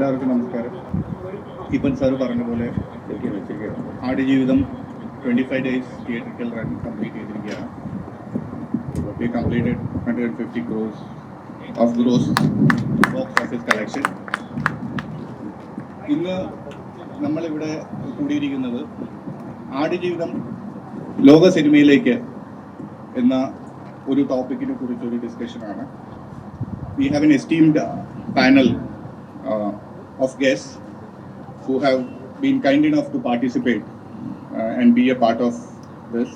എല്ലാവർക്കും നമസ്കാരം. ഇപ്പൻ സാർ പറഞ്ഞ പോലെ Aadujeevitham twenty five days theatrical run complete ചെയ്തിരിക്കുകയാണ്. We completed hundred fifty crores of gross box office collection ഇന്ന് നമ്മളിവിടെ കൂടിയിരിക്കുന്നത് ആടുജീവിതം ലോക സിനിമയിലേക്ക് എന്ന ഒരു ടോപ്പിക്കിനെ കുറിച്ചൊരു ഡിസ്കഷനാണ് we have an esteemed uh, of guests who have been kind enough to participate uh, and be a part of this.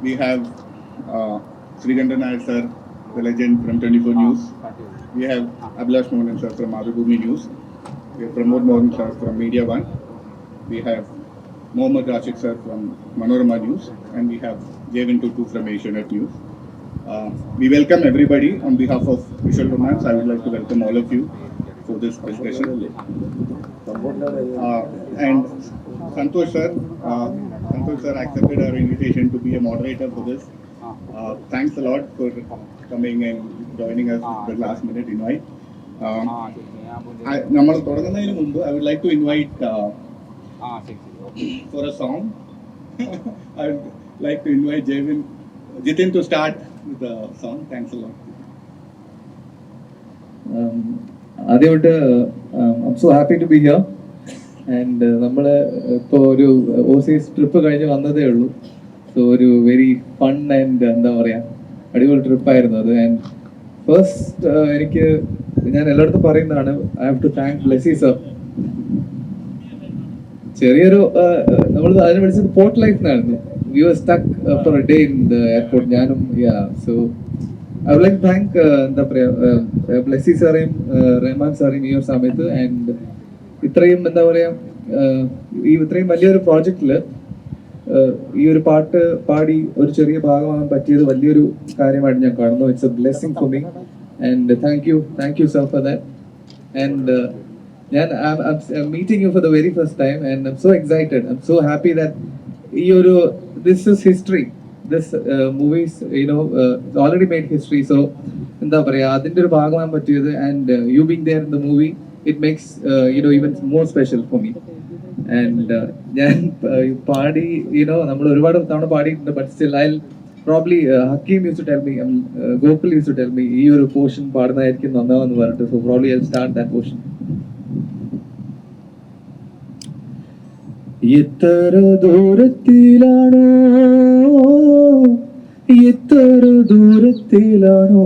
We have uh, Nair sir, the legend from 24 News. We have Abhilash Mohan sir from Madhubhumi News. We have Pramod Mohan sir from Media One. We have Mohammad Rashid sir from Manorama News. And we have Jevin Tutu from Asianet News. Uh, we welcome everybody on behalf of Visual Romance. I would like to welcome all of you for this discussion. Uh, and Santosh sir, uh, Santosh sir accepted our invitation to be a moderator for this. Uh, thanks a lot for coming and joining us at the last minute invite. Um, I- നമ്മൾ തുടങ്ങുന്നതിന് മുമ്പ് I would like to invite for a song. I would like to invite Jevin, Jitin to start with the song. Thanks a lot. Um, ആദ്യമായിട്ട് I'm so happy to be here and നമ്മൾ ഇപ്പോൾ ഒരു Aussies trip കഴിഞ്ഞ് വന്നതേ ഉള്ളൂ. So ഒരു very fun and എന്താ പറയുക അടിപൊളി ട്രിപ്പായിരുന്നു അത്. ആൻഡ് ഫസ്റ്റ് എനിക്ക് ഞാൻ എല്ലായിടത്തും പറയുന്നതാണ് I have to thank Blessy sir ചെറിയൊരു നമ്മൾ അതിനെ വിളിച്ചത് പോർട്ട് ലൈഫ് എന്നായിരുന്നു we was stuck for a day in the airport ഞാനും yeah so I like thank എന്താ പറയാ ബ്ലെസ്സി സാറേയും റഹ്മാൻ സാറേയും ഈ ഒരു സമയത്ത്. ആൻഡ് ഇത്രയും എന്താ പറയാ uh, ഈ ഇത്രയും വലിയൊരു പ്രോജക്റ്റിൽ ഈ ഒരു പാട്ട് പാടി ഒരു ചെറിയ ഭാഗമാകാൻ പറ്റിയത് വലിയൊരു കാര്യമായിട്ട് ഞാൻ കാണുന്നു. It's a blessing for me and thank you thank you sir for that and ഞാൻ meeting you for the very first time and I'm so excited I'm so happy that ഈ ഒരു this is history this movies you know already made history so എന്താ പറയാ അതിന്റെ ഒരു ഭാഗമാകാൻ പറ്റിയത് and you being there in the movie it makes you know even more special for me and ഞാൻ uh, പാടി യുനോ നമ്മൾ ഒരുപാട് തവണ പാടിയിട്ടുണ്ട് but still I probably Hakeem used to tell me Gokul used to tell me ഈ ഒരു portion പാടുന്നതായിരിക്കും നന്നാവെന്ന് പറഞ്ഞിട്ട്. So probably I start that portion എത്ര ദൂരത്തിലാണോ? എത്ര ദൂരത്തിലാണോ?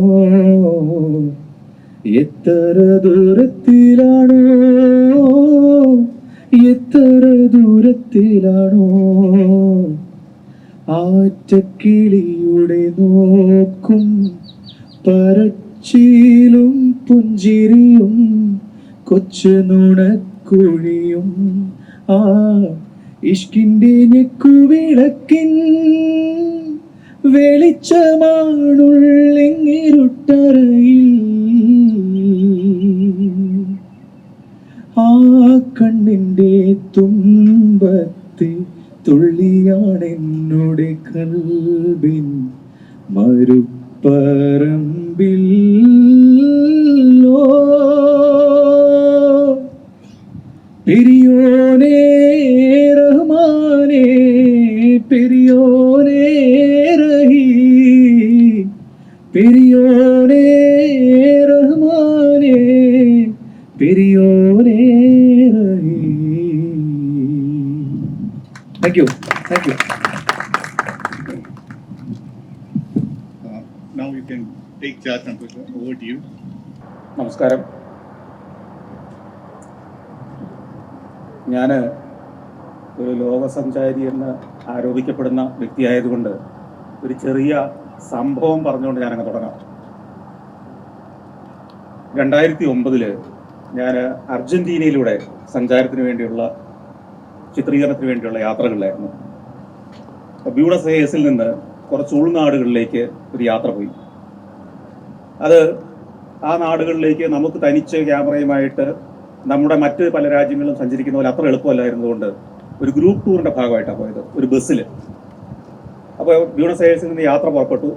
എത്ര ദൂരത്തിലാണോ? എത്ര ദൂരത്തിലാണോ? ആറ്റക്കിളിയുടെ നോക്കും പറച്ചിലും പുഞ്ചിരിയും കൊച്ചു നുണക്കുഴിയും ആ ഇഷ്കിന്റെ ഞെക്കുവിളക്കിൻ വെളിച്ചമാണുള്ളിങ്ങിരുട്ടറയിൽ. നമസ്കാരം. ഞാൻ ഒരു ലോകസഞ്ചാരി എന്ന് ആരോപിക്കപ്പെടുന്ന വ്യക്തിയായതുകൊണ്ട് ഒരു ചെറിയ സംഭവം പറഞ്ഞുകൊണ്ട് ഞാനങ്ങ് തുടങ്ങാം. രണ്ടായിരത്തി ഒമ്പതിൽ ഞാൻ അർജന്റീനയിലൂടെ സഞ്ചാരത്തിന് വേണ്ടിയുള്ള ചിത്രീകരണത്തിന് വേണ്ടിയുള്ള യാത്രകളിലായിരുന്നു. ബ്യൂണസ് എയർസിൽ നിന്ന് കുറച്ച് ഉൾനാടുകളിലേക്ക് ഒരു യാത്ര പോയി. അത് ആ നാടുകളിലേക്ക് നമുക്ക് തനിച്ച് ക്യാമറയുമായിട്ട് നമ്മുടെ മറ്റ് പല രാജ്യങ്ങളിലും സഞ്ചരിക്കുന്ന പോലെ അത്ര എളുപ്പമല്ലായിരുന്നതുകൊണ്ട് ഒരു ഗ്രൂപ്പ് ടൂറിന്റെ ഭാഗമായിട്ടാണ് പോയത് ഒരു ബസ്സിൽ അപ്പോൾ ബ്യൂണസ് എയർസിൽ നിന്ന് യാത്ര പുറപ്പെട്ടു.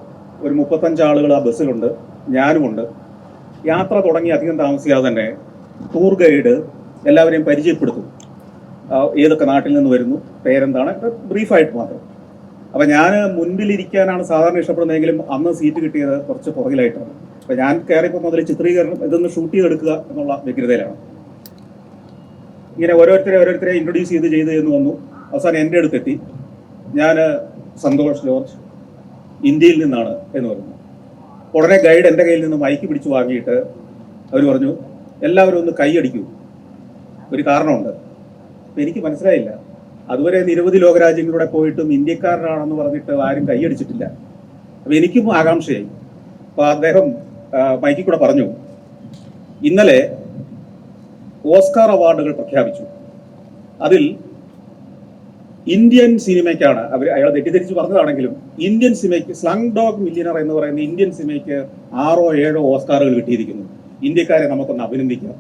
ഒരു മുപ്പത്തഞ്ച് ആളുകൾ ആ ബസ്സിലുണ്ട് ഞാനുമുണ്ട്. യാത്ര തുടങ്ങി അധികം താമസിക്കാതെ തന്നെ ടൂർ ഗൈഡ് എല്ലാവരെയും പരിചയപ്പെടുത്തും. ഏതൊക്കെ നാട്ടിൽ നിന്ന് വരുന്നു പേരെന്താണ് ബ്രീഫായിട്ട് മാത്രം. അപ്പൊ ഞാൻ മുൻപിലിരിക്കാനാണ് സാധാരണ ഇഷ്ടപ്പെടുന്നതെങ്കിലും അന്ന് സീറ്റ് കിട്ടിയത് കുറച്ച് പുറകിലായിട്ടാണ്. അപ്പൊ ഞാൻ കയറിയപ്പോൾ മുതൽ ചിത്രീകരണം ഇതൊന്ന് ഷൂട്ട് ചെയ്തെടുക്കുക എന്നുള്ള വ്യഗ്രതയിലാണ്. ഇങ്ങനെ ഓരോരുത്തരെ ഓരോരുത്തരെ ഇൻട്രൊഡ്യൂസ് ചെയ്ത് ചെയ്ത് എന്ന് വന്നു. അവസാനം എന്റെ അടുത്തെത്തി. ഞാൻ സന്തോഷ് ജോർജ് ഇന്ത്യയിൽ നിന്നാണ് എന്ന് പറഞ്ഞു. ഉടനെ ഗൈഡ് എന്റെ കയ്യിൽ നിന്ന് മൈക്ക് പിടിച്ചു വാങ്ങിയിട്ട് അവർ പറഞ്ഞു എല്ലാവരും ഒന്ന് കൈയടിക്കൂ ഒരു കാരണമുണ്ട്. എനിക്ക് മനസ്സിലായില്ല. അതുവരെ നിരവധി ലോകരാജ്യങ്ങളിലൂടെ പോയിട്ടും ഇന്ത്യക്കാരനാണെന്ന് പറഞ്ഞിട്ട് ആരും കൈയടിച്ചിട്ടില്ല അപ്പൊ എനിക്കും ആകാംക്ഷയായി. അപ്പോൾ അദ്ദേഹം മൈക്കിൽ കൂടെ പറഞ്ഞു. ഇന്നലെ ഓസ്കാർ അവാർഡുകൾ പ്രഖ്യാപിച്ചു. അതിൽ ഇന്ത്യൻ സിനിമയ്ക്കാണ് അവർ അയാൾ തെറ്റിദ്ധരിച്ച് പറഞ്ഞതാണെങ്കിലും ഇന്ത്യൻ സിനിമയ്ക്ക് സ്ലങ് ഡോഗ് മില്യനർ എന്ന് പറയുന്ന ഇന്ത്യൻ സിനിമയ്ക്ക് ആറോ ഏഴോ ഓസ്കാറുകൾ കിട്ടിയിരിക്കുന്നു. ഇന്ത്യക്കാരെ നമുക്കൊന്ന് അഭിനന്ദിക്കാം.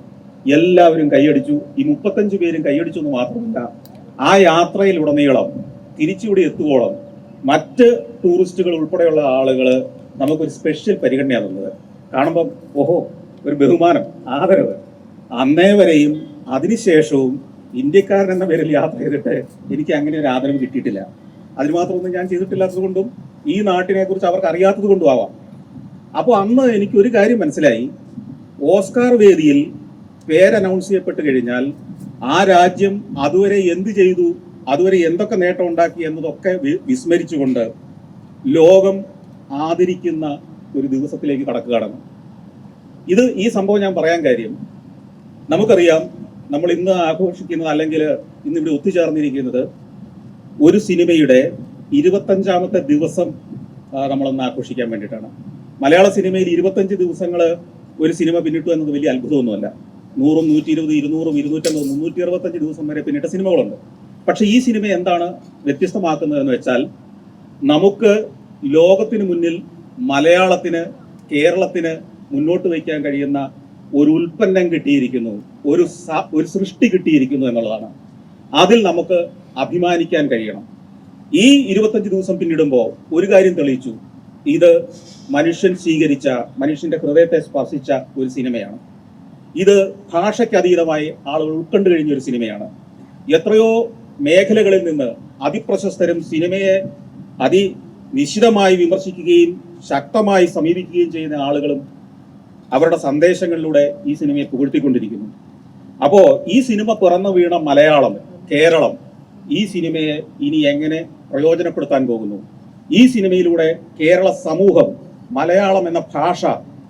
എല്ലാവരും കൈയടിച്ചു. ഈ മുപ്പത്തഞ്ച് പേരും കൈയടിച്ചു എന്ന് മാത്രമല്ല ആ യാത്രയിലുടനീളം തിരിച്ചിവിടെ എത്തുവോളം മറ്റ് ടൂറിസ്റ്റുകൾ ഉൾപ്പെടെയുള്ള ആളുകൾ നമുക്കൊരു സ്പെഷ്യൽ പരിഗണനയാണ് തന്നത് കാണുമ്പം ഓഹോ ഒരു ബഹുമാനം ആദരവ്. അന്നേ വരെയും അതിനുശേഷവും ഇന്ത്യക്കാരൻ എന്ന പേരിൽ യാത്ര ചെയ്തിട്ട് എനിക്ക് അങ്ങനെ ഒരു ആദരവ് കിട്ടിയിട്ടില്ല. അതിന് മാത്രമൊന്നും ഞാൻ ചെയ്തിട്ടില്ലാത്തത് കൊണ്ടും ഈ നാട്ടിനെ കുറിച്ച് അവർക്ക് അറിയാത്തത് കൊണ്ടും ആവാം. അപ്പോൾ അന്ന് എനിക്ക് ഒരു കാര്യം മനസ്സിലായി. ഓസ്കാർ വേദിയിൽ പേര് അനൗൺസ് ചെയ്യപ്പെട്ട് കഴിഞ്ഞാൽ ആ രാജ്യം അതുവരെ എന്ത് ചെയ്തു അതുവരെ എന്തൊക്കെ നേട്ടം ഉണ്ടാക്കി എന്നതൊക്കെ വിസ്മരിച്ചുകൊണ്ട് ലോകം ആദരിക്കുന്ന ഒരു ദിവസത്തിലേക്ക് കടക്കുകയാണ്. ഇത് ഈ സംഭവം ഞാൻ പറയാൻ കാര്യം നമുക്കറിയാം നമ്മൾ ഇന്ന് ആഘോഷിക്കുന്നത് അല്ലെങ്കിൽ ഇന്ന് ഇവിടെ ഒത്തുചേർന്നിരിക്കുന്നത് ഒരു സിനിമയുടെ ഇരുപത്തഞ്ചാമത്തെ ദിവസം നമ്മളൊന്ന് ആഘോഷിക്കാൻ വേണ്ടിയിട്ടാണ്. മലയാള സിനിമയിൽ ഇരുപത്തഞ്ച് ദിവസങ്ങൾ ഒരു സിനിമ പിന്നിട്ടു എന്നത് വലിയ അത്ഭുതമൊന്നുമല്ല. നൂറും നൂറ്റി ഇരുപത് ഇരുന്നൂറും ഇരുന്നൂറ്റമ്പത് മുന്നൂറ്റി അറുപത്തഞ്ച് ദിവസം വരെ പിന്നിട്ട സിനിമകളുണ്ട്. പക്ഷെ ഈ സിനിമ എന്താണ് വ്യത്യസ്തമാക്കുന്നത് എന്ന് വെച്ചാൽ നമുക്ക് ലോകത്തിന് മുന്നിൽ മലയാളത്തിന് കേരളത്തിന് മുന്നോട്ട് വയ്ക്കാൻ കഴിയുന്ന ഒരു ഉൽപ്പന്നം കിട്ടിയിരിക്കുന്നു ഒരു ഒരു സൃഷ്ടി കിട്ടിയിരിക്കുന്നു എന്നുള്ളതാണ്. അതിൽ നമുക്ക് അഭിമാനിക്കാൻ കഴിയണം. ഈ ഇരുപത്തഞ്ച് ദിവസം പിന്നിടുമ്പോൾ ഒരു കാര്യം തെളിയിച്ചു. ഇത് മനുഷ്യൻ സ്വീകരിച്ച മനുഷ്യന്റെ ഹൃദയത്തെ സ്പർശിച്ച ഒരു സിനിമയാണ്. ഇത് ഭാഷയ്ക്ക് അതീതമായി ആളുകൾ ഉൾക്കൊണ്ടു കഴിഞ്ഞ ഒരു സിനിമയാണ്. എത്രയോ മേഖലകളിൽ നിന്ന് അതിപ്രശസ്തരും സിനിമയെ അതി നിശിതമായി വിമർശിക്കുകയും ശക്തമായി സമീപിക്കുകയും ചെയ്യുന്ന ആളുകളും അവരുടെ സന്ദേശങ്ങളിലൂടെ ഈ സിനിമയെ പുകഴ്ത്തിക്കൊണ്ടിരിക്കുന്നു. അപ്പോൾ ഈ സിനിമ പിറന്നു വീണ മലയാളം കേരളം ഈ സിനിമയെ ഇനി എങ്ങനെ പ്രയോജനപ്പെടുത്താൻ പോകുന്നു? ഈ സിനിമയിലൂടെ കേരള സമൂഹം മലയാളം എന്ന ഭാഷ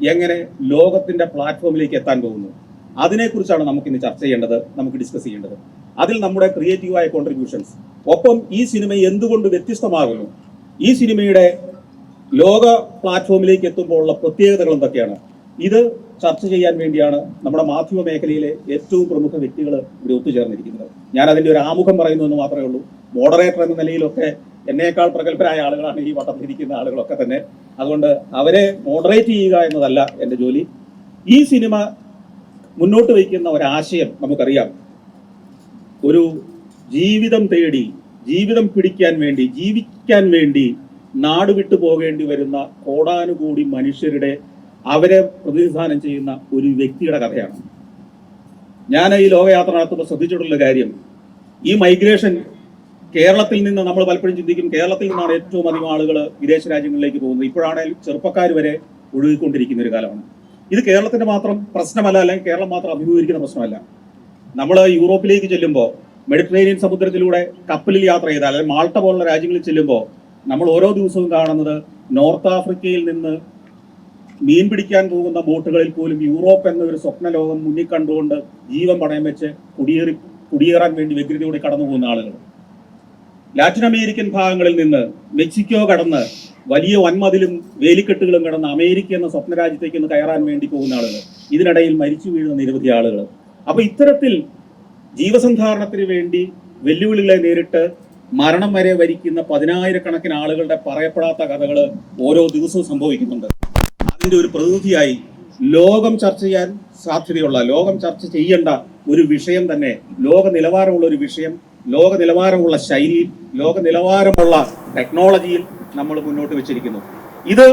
എങ്ങനെ ലോകത്തിന്റെ പ്ലാറ്റ്ഫോമിലേക്ക് എത്താൻ പോകുന്നു? അതിനെക്കുറിച്ചാണ് നമുക്ക് ഇന്ന് ചർച്ച ചെയ്യേണ്ടത് നമുക്ക് ഡിസ്കസ് ചെയ്യേണ്ടത്. അതിൽ നമ്മുടെ ക്രിയേറ്റീവായ കോൺട്രിബ്യൂഷൻസ് ഒപ്പം ഈ സിനിമ എന്തുകൊണ്ട് വ്യത്യസ്തമാകുന്നു? ഈ സിനിമയുടെ ലോക പ്ലാറ്റ്ഫോമിലേക്ക് എത്തുമ്പോൾ ഉള്ള പ്രത്യേകതകൾ എന്തൊക്കെയാണ്? ഇത് ചർച്ച ചെയ്യാൻ വേണ്ടിയാണ് നമ്മുടെ മാധ്യമ മേഖലയിലെ ഏറ്റവും പ്രമുഖ വ്യക്തികൾ ഇവിടെ ഒത്തുചേർന്നിരിക്കുന്നത്. ഞാൻ അതിന്റെ ഒരു ആമുഖം പറയുന്നു എന്ന് മാത്രമേ ഉള്ളൂ. മോഡറേറ്റർ എന്ന നിലയിലൊക്കെ എന്നേക്കാൾ പ്രഗത്ഭരായ ആളുകളാണ് ഈ വട്ടത്തിരിക്കുന്ന ആളുകളൊക്കെ തന്നെ. അതുകൊണ്ട് അവരെ മോഡറേറ്റ് ചെയ്യുക എന്നതല്ല എന്റെ ജോലി. ഈ സിനിമ മുന്നോട്ട് വയ്ക്കുന്ന ഒരാശയം നമുക്കറിയാം. ഒരു ജീവിതം തേടി ജീവിതം പിടിക്കാൻ വേണ്ടി ജീവിക്കാൻ വേണ്ടി നാട് വിട്ടു പോകേണ്ടി വരുന്ന കോടാനുകൂടി മനുഷ്യരുടെ അവരെ പ്രതിനിധാനം ചെയ്യുന്ന ഒരു വ്യക്തിയുടെ കഥയാണ്. ഞാൻ ഈ ലോകയാത്ര നടത്തുമ്പോൾ ശ്രദ്ധിച്ചിട്ടുള്ള കാര്യം ഈ മൈഗ്രേഷൻ കേരളത്തിൽ നിന്ന് നമ്മൾ പലപ്പോഴും ചിന്തിക്കും കേരളത്തിൽ നിന്നാണ് ഏറ്റവും അധികം ആളുകൾ വിദേശ രാജ്യങ്ങളിലേക്ക് പോകുന്നത്. ഇപ്പോഴാണെങ്കിൽ ചെറുപ്പക്കാർ വരെ ഒഴുകിക്കൊണ്ടിരിക്കുന്ന ഒരു കാലമാണ്. ഇത് കേരളത്തിന്റെ മാത്രം പ്രശ്നമല്ല അല്ലെങ്കിൽ കേരളം മാത്രം അഭിമുഖീകരിക്കുന്ന പ്രശ്നമല്ല. നമ്മൾ യൂറോപ്പിലേക്ക് ചെല്ലുമ്പോൾ മെഡിറ്ററേനിയൻ സമുദ്രത്തിലൂടെ കപ്പലിൽ യാത്ര ചെയ്താൽ അല്ലെങ്കിൽ മാൾട്ട പോലുള്ള രാജ്യങ്ങളിൽ ചെല്ലുമ്പോൾ നമ്മൾ ഓരോ ദിവസവും കാണുന്നത് നോർത്ത് ആഫ്രിക്കയിൽ നിന്ന് മീൻ പിടിക്കാൻ പോകുന്ന ബോട്ടുകളിൽ പോലും യൂറോപ്പ് എന്നൊരു സ്വപ്ന ലോകം മുന്നിൽ കണ്ടുകൊണ്ട് ജീവൻ പണയം വെച്ച് കുടിയേറി കുടിയേറാൻ വേണ്ടി വ്യഗ്രതയോടെ കടന്നു പോകുന്ന ആളുകൾ. ലാറ്റിൻ അമേരിക്കൻ ഭാഗങ്ങളിൽ നിന്ന് മെക്സിക്കോ കടന്ന് വലിയ വൻമതിലും വേലിക്കെട്ടുകളും കടന്ന് അമേരിക്ക എന്ന സ്വപ്ന രാജ്യത്തേക്ക് ഒന്ന് കയറാൻ വേണ്ടി പോകുന്ന ആളുകൾ. ഇതിനിടയിൽ മരിച്ചു വീഴുന്ന നിരവധി ആളുകൾ. അപ്പൊ ഇത്തരത്തിൽ ജീവസന്ധാരണത്തിന് വേണ്ടി വെല്ലുവിളികളെ നേരിട്ട് മരണം വരെ വരിക്കുന്ന പതിനായിരക്കണക്കിന് ആളുകളുടെ പറയപ്പെടാത്ത കഥകൾ ഓരോ ദിവസവും സംഭവിക്കുന്നുണ്ട്. അതിന്റെ ഒരു പ്രതിനിധിയായി ലോകം ചർച്ച ചെയ്യാൻ സാധ്യതയുള്ള ലോകം ചർച്ച ചെയ്യേണ്ട ഒരു വിഷയം തന്നെ ലോക നിലവാരമുള്ള ഒരു വിഷയം ലോക നിലവാരമുള്ള ശൈലിയിൽ ലോക നിലവാരമുള്ള ടെക്നോളജിയിൽ നമ്മൾ മുന്നോട്ട് വെച്ചിരിക്കുന്നു. ഇത്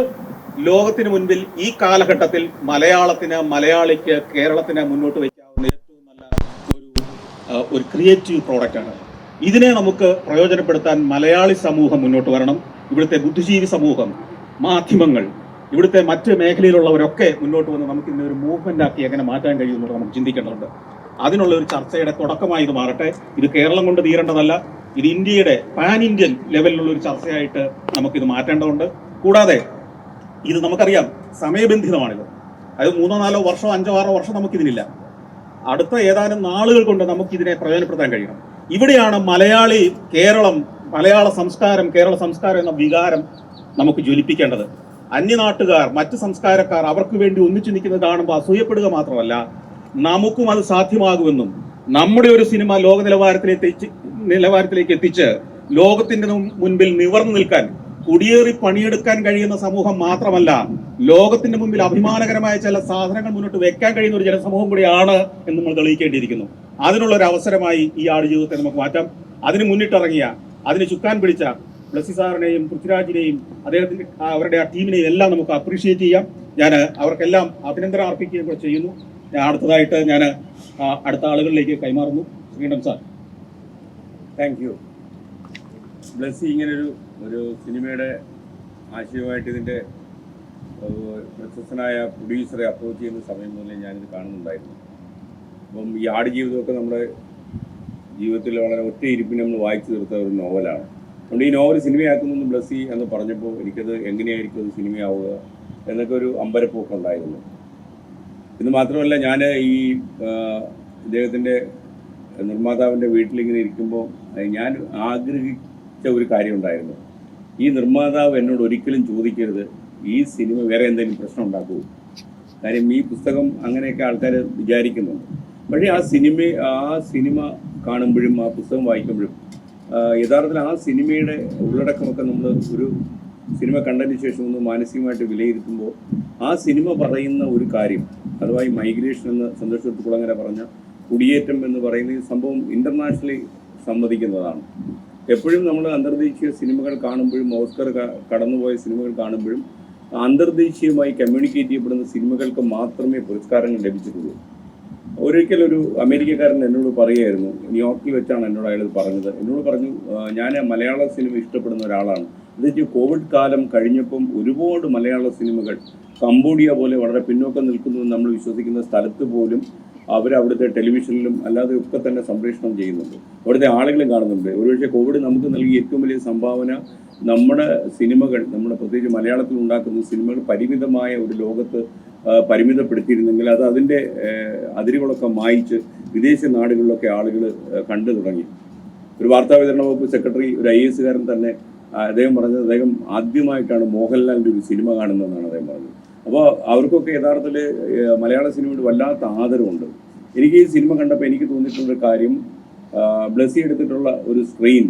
ലോകത്തിന് മുൻപിൽ ഈ കാലഘട്ടത്തിൽ മലയാളത്തിന് മലയാളിക്ക് കേരളത്തിന് മുന്നോട്ട് ഒരു ക്രിയേറ്റീവ് പ്രോഡക്റ്റാണ്. ഇതിനെ നമുക്ക് പ്രയോജനപ്പെടുത്താൻ മലയാളി സമൂഹം മുന്നോട്ട് വരണം. ഇവിടുത്തെ ബുദ്ധിജീവി സമൂഹം മാധ്യമങ്ങൾ ഇവിടുത്തെ മറ്റ് മേഖലയിലുള്ളവരൊക്കെ മുന്നോട്ട് വന്ന് നമുക്ക് ഇതിനെ ഒരു മൂവ്മെന്റ് ആക്കി എങ്ങനെ മാറ്റാൻ കഴിയുമെന്നുള്ളത് നമുക്ക് ചിന്തിക്കേണ്ടതുണ്ട്. അതിനുള്ള ഒരു ചർച്ചയുടെ തുടക്കമായി ഇത് മാറട്ടെ. ഇത് കേരളം കൊണ്ട് തീരേണ്ടതല്ല. ഇത് ഇന്ത്യയുടെ പാൻ ഇന്ത്യൻ ലെവലിലുള്ള ഒരു ചർച്ചയായിട്ട് നമുക്കിത് മാറ്റേണ്ടതുണ്ട്. കൂടാതെ ഇത് നമുക്കറിയാം സമയബന്ധിതമാണിത്. അതായത് മൂന്നോ നാലോ വർഷമോ അഞ്ചോ ആറോ വർഷം നമുക്കിതിനില്ല. അടുത്ത ഏതാനും നാളുകൾ കൊണ്ട് നമുക്കിതിനെ പ്രയോജനപ്പെടുത്താൻ കഴിയണം. ഇവിടെയാണ് മലയാളി കേരളം മലയാള സംസ്കാരം കേരള സംസ്കാരം എന്ന വികാരം നമുക്ക് ജ്വലിപ്പിക്കേണ്ടത്. അന്യനാട്ടുകാർ മറ്റ് സംസ്കാരക്കാർ അവർക്ക് വേണ്ടി ഒന്നിച്ചു നിൽക്കുന്നത് കാണുമ്പോൾ അസൂയപ്പെടുക മാത്രമല്ല നമുക്കും അത് സാധ്യമാകുമെന്നും നമ്മുടെ ഒരു സിനിമ ലോക നിലവാരത്തിലേക്ക് നിലവാരത്തിലേക്ക് എത്തിച്ച് ലോകത്തിന്റെ മുൻ- മുൻപിൽ നിവർന്നു നിൽക്കാൻ കുടിയേറി പണിയെടുക്കാൻ കഴിയുന്ന സമൂഹം മാത്രമല്ല ലോകത്തിന്റെ മുമ്പിൽ അഭിമാനകരമായ ചില സാധനങ്ങൾ മുന്നോട്ട് വെക്കാൻ കഴിയുന്ന ഒരു ജനസമൂഹം കൂടിയാണ് എന്ന് നമ്മൾ തെളിയിക്കേണ്ടിയിരിക്കുന്നു. അതിനുള്ള ഒരു അവസരമായി ഈ ആട് ജീവിതത്തെ നമുക്ക് മാറ്റാം. അതിന് മുന്നിട്ടിറങ്ങിയ അതിന് ചുക്കാൻ പിടിച്ച ബ്ലസ്സി സാറിനെയും പൃഥ്വിരാജിനെയും അദ്ദേഹത്തിന്റെ അവരുടെ ആ ടീമിനെയും എല്ലാം നമുക്ക് അപ്രീഷിയേറ്റ് ചെയ്യാം. ഞാൻ അവർക്കെല്ലാം അഭിനന്ദനം അർപ്പിക്കുകയും കൂടെ ചെയ്യുന്നു. അടുത്തതായിട്ട് ഞാൻ അടുത്ത ആളുകളിലേക്ക് കൈമാറുന്നു. Sreekandan sir. Thank you Blessy ഇങ്ങനൊരു ഒരു സിനിമയുടെ ആശയമായിട്ട് ഇതിന്റെ പ്രശസ്തനായ പ്രൊഡ്യൂസറെ അപ്രോച്ച് ചെയ്യുന്ന സമയം മുതലേ ഞാനിത് കാണുന്നുണ്ടായിരുന്നു. അപ്പം ഈ ആട് ജീവിതമൊക്കെ നമ്മുടെ ജീവിതത്തിൽ വളരെ ഒറ്റ ഇരിപ്പിന് നമ്മൾ വായിച്ചു തീർത്ത ഒരു നോവലാണ്. അതുകൊണ്ട് ഈ നോവൽ സിനിമയാക്കുന്നു ബ്ലസ്സി എന്ന് പറഞ്ഞപ്പോൾ എനിക്കത് എങ്ങനെയായിരിക്കും അത് സിനിമയാവുക എന്നൊക്കെ ഒരു അമ്പരപ്പൊക്കെ ഉണ്ടായിരുന്നു. ഇത് മാത്രമല്ല ഞാൻ ഈ ഇദ്ദേഹത്തിന്റെ നിർമ്മാതാവിന്റെ വീട്ടിലിങ്ങനെ ഇരിക്കുമ്പോൾ ഞാൻ ആഗ്രഹിച്ച ഒരു കാര്യം ഉണ്ടായിരുന്നു. ഈ നിർമ്മാതാവ് എന്നോട് ഒരിക്കലും ചോദിക്കരുത്. ഈ സിനിമ വേറെ എന്തെങ്കിലും പ്രശ്നം ഉണ്ടാക്കുമോ കാര്യം ഈ പുസ്തകം അങ്ങനെയൊക്കെ ആൾക്കാർ വിചാരിക്കുന്നുണ്ട്. പക്ഷേ ആ സിനിമ ആ സിനിമ കാണുമ്പോഴും ആ പുസ്തകം വായിക്കുമ്പോഴും യഥാർത്ഥത്തിൽ ആ സിനിമയുടെ ഉള്ളടക്കമൊക്കെ നമ്മൾ ഒരു സിനിമ കണ്ടതിന് ശേഷം ഒന്ന് മാനസികമായിട്ട് വിലയിരുത്തുമ്പോൾ ആ സിനിമ പറയുന്ന ഒരു കാര്യം അഥവാ ഈ മൈഗ്രേഷൻ എന്ന് സന്തോഷ് കുളങ്ങര പറഞ്ഞ കുടിയേറ്റം എന്ന് പറയുന്ന ഈ സംഭവം ഇന്റർനാഷണലി സമ്മതിക്കുന്നതാണ്. എപ്പോഴും നമ്മൾ അന്തർദേശീയ സിനിമകൾ കാണുമ്പോഴും ഓസ്കർ കടന്നുപോയ സിനിമകൾ കാണുമ്പോഴും അന്തർദേശീയമായി കമ്മ്യൂണിക്കേറ്റ് ചെയ്യപ്പെടുന്ന സിനിമകൾക്ക് മാത്രമേ പുരസ്കാരങ്ങൾ ലഭിച്ചിട്ടുള്ളൂ. ഒരിക്കൽ ഒരു അമേരിക്കക്കാരൻ എന്നോട് പറയുമായിരുന്നു ന്യൂയോർക്കിൽ വെച്ചാണ് എന്നോട് അയാൾ പറഞ്ഞത്. എന്നോട് പറഞ്ഞു ഞാൻ മലയാള സിനിമ ഇഷ്ടപ്പെടുന്ന ഒരാളാണ്. എന്നിട്ട് കോവിഡ് കാലം കഴിഞ്ഞപ്പം ഒരുപാട് മലയാള സിനിമകൾ കംബോഡിയ പോലെ വളരെ പിന്നോക്കം നിൽക്കുന്നു നമ്മൾ വിശ്വസിക്കുന്ന സ്ഥലത്ത് പോലും അവർ അവിടുത്തെ ടെലിവിഷനിലും അല്ലാതെ ഒക്കെ തന്നെ സംപ്രേഷണം ചെയ്യുന്നുണ്ട്. അവിടുത്തെ ആളുകളും കാണുന്നുണ്ട്. ഒരുപക്ഷെ കോവിഡ് നമുക്ക് നൽകിയ ഏറ്റവും വലിയ സംഭാവന നമ്മുടെ സിനിമകൾ നമ്മുടെ പ്രത്യേകിച്ച് മലയാളത്തിൽ ഉണ്ടാക്കുന്ന സിനിമകൾ പരിമിതമായ ഒരു ലോകത്ത് പരിമിതപ്പെടുത്തിയിരുന്നെങ്കിൽ അത് അതിന്റെ അതിരുകളൊക്കെ മായിച്ച് വിദേശ നാടുകളിലൊക്കെ ആളുകൾ കണ്ടു തുടങ്ങി. ഒരു വാർത്താ വിതരണ വകുപ്പ് സെക്രട്ടറി ഒരു ഐ എസ് കാരൻ തന്നെ അദ്ദേഹം പറഞ്ഞത് അദ്ദേഹം ആദ്യമായിട്ടാണ് മോഹൻലാലിന്റെ ഒരു സിനിമ കാണുന്നതെന്നാണ് അദ്ദേഹം പറഞ്ഞത്. അപ്പോൾ അവർക്കൊക്കെ യഥാർത്ഥത്തിൽ മലയാള സിനിമയോട് വല്ലാത്ത ആദരവുണ്ട്. എനിക്ക് ഈ സിനിമ കണ്ടപ്പോൾ എനിക്ക് തോന്നിയിട്ടുള്ള ഒരു കാര്യം ബ്ലസ്സി എടുത്തിട്ടുള്ള ഒരു സ്ക്രീൻ